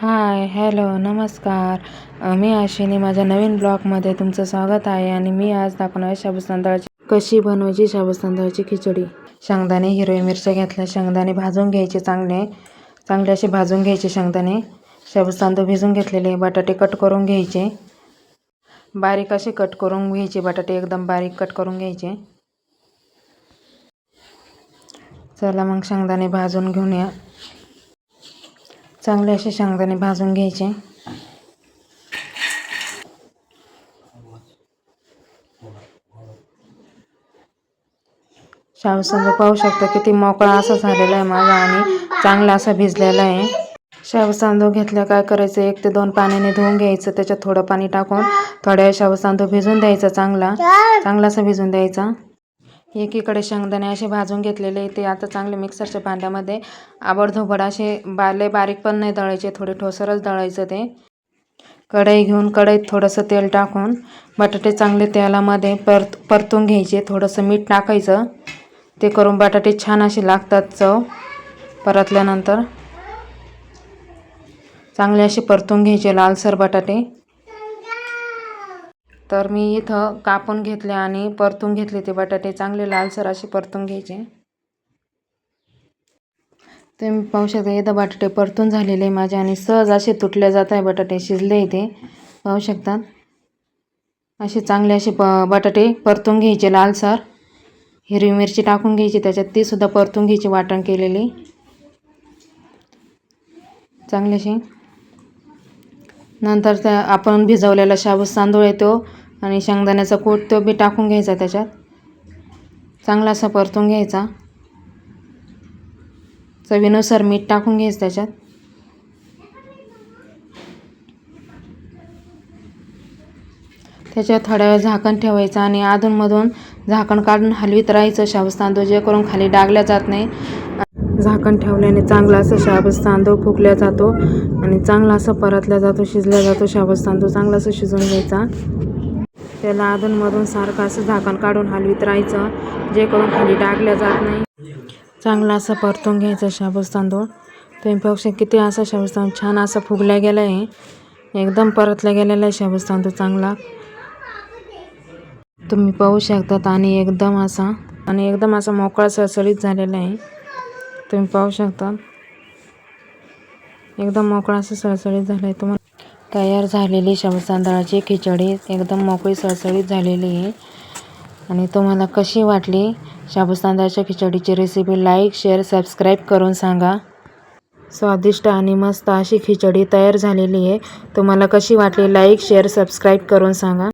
Hi hello नमस्कार. मी आशिनी. माझ्या नवीन ब्लॉगमध्ये तुमचं स्वागत आहे आणि मी आज दाखवणार शाबूस तांदळाची कशी बनवायची शाबूस तांदळाची खिचडी. शेंगदाणे हिरव्या मिरच्या घेतल्या. शेंगदाणे भाजून घ्यायचे चांगले. चांगले असे भाजून घ्यायचे शेंगदाणे. शाबूस तांदूळ भिजून घेतलेले. बटाटे कट करून घ्यायचे. बारीक असे कट करून घ्यायचे. बटाटे एकदम बारीक कट करून घ्यायचे. चला मग शेंगदाणे भाजून घेऊन या. चांगले असे शेंगदाणे भाजून घ्यायचे. शाबूसंग पाहू शकता किती मोकळा असा झालेला आहे माझा आणि चांगला असा भिजलेला आहे. शाहू सांदू घेतल्या काय करायचं? एक ते दोन पाण्याने धुवून घ्यायचं त्याच्यात थोडं पाणी टाकून थोड्या शाहू सांदू भिजून द्यायचा चांगला. चांगला असा भिजून द्यायचा. एकीकडे शेंगदाणे असे भाजून घेतलेले ते आता चांगले मिक्सरच्या भांड्यामध्ये आबडधोबड असे बाले बारीक पण नाही दळायचे थोडे ठोसरच दळायचं ते. कढई घेऊन कढईत थोडंसं तेल टाकून बटाटे चांगले तेलामध्ये परत परतून घ्यायचे थोडंसं मीठ टाकायचं. ते करून बटाटे छान असे लागतात चव परतल्यानंतर. चांगले असे परतून घ्यायचे लालसर बटाटे. तर मी इथं कापून घेतले आणि परतून घेतले ते बटाटे. चांगले लालसर असे परतून घ्यायचे. तुम्ही पाहू शकता इथं बटाटे परतून झालेले माझे आणि सहज असे तुटले जात आहे बटाटे शिजले इथे पाहू शकतात असे चांगले असे प बटाटे परतून घ्यायचे लालसर हिरवी मिरची टाकून घ्यायची त्याच्यात तीसुद्धा परतून घ्यायची वाटण केलेली. चांगले असे. नंतर त्या आपण भिजवलेला शाबूस तांदूळ येतो आणि शेंगदाण्याचा कूट तो बी टाकून घ्यायचा त्याच्यात. चांगला असा परतून घ्यायचा. चवीनुसार मीठ टाकून घ्यायचं त्याच्यात. त्याच्यात थोड्या वेळ झाकण ठेवायचं आणि अधूनमधून झाकण काढून हलवीत राहायचं. शाबूस तांदूळ जे करून खाली डागल्या जात नाही. झाकण ठेवल्याने चांगला असं शाबूस तांदूळ फुकल्या जातो आणि चांगला असं परतल्या जातो शिजल्या जातो. शाबूस तांदूळ चांगला असं शिजून घ्यायचा. त्याला अधूनमधून सारखं असं झाकण काढून हलवीत राहायचं जे करून खाली डागल्या जात नाही. चांगला असं परतून घ्यायचं शाबूस तांदूळ. तुम्ही किती असा शाबूस तांदूळ. छान असा फुगल्या गेला आहे एकदम परतल्या गेलेला आहे शाबूस तांदूळ चांगला. तुम्ही पाहू शकतात आणि एकदम असा आणि एकदम असा मोकळा सळसळीत झालेला आहे. तुम्ही पाहू शकता. एकदम मोकळा असं सळसळीत झालं आहे तुम्हाला तयार झालेली शाबूस तांदळाची खिचडी एकदम मोकळी सळसळीत झालेली आहे. आणि तुम्हाला कशी वाटली शाबूस तांदळाच्या खिचडीची रेसिपी लाईक शेअर सबस्क्राईब करून सांगा. स्वादिष्ट आणि मस्त अशी खिचडी तयार झालेली आहे. तुम्हाला कशी वाटली लाईक शेअर सबस्क्राईब करून सांगा.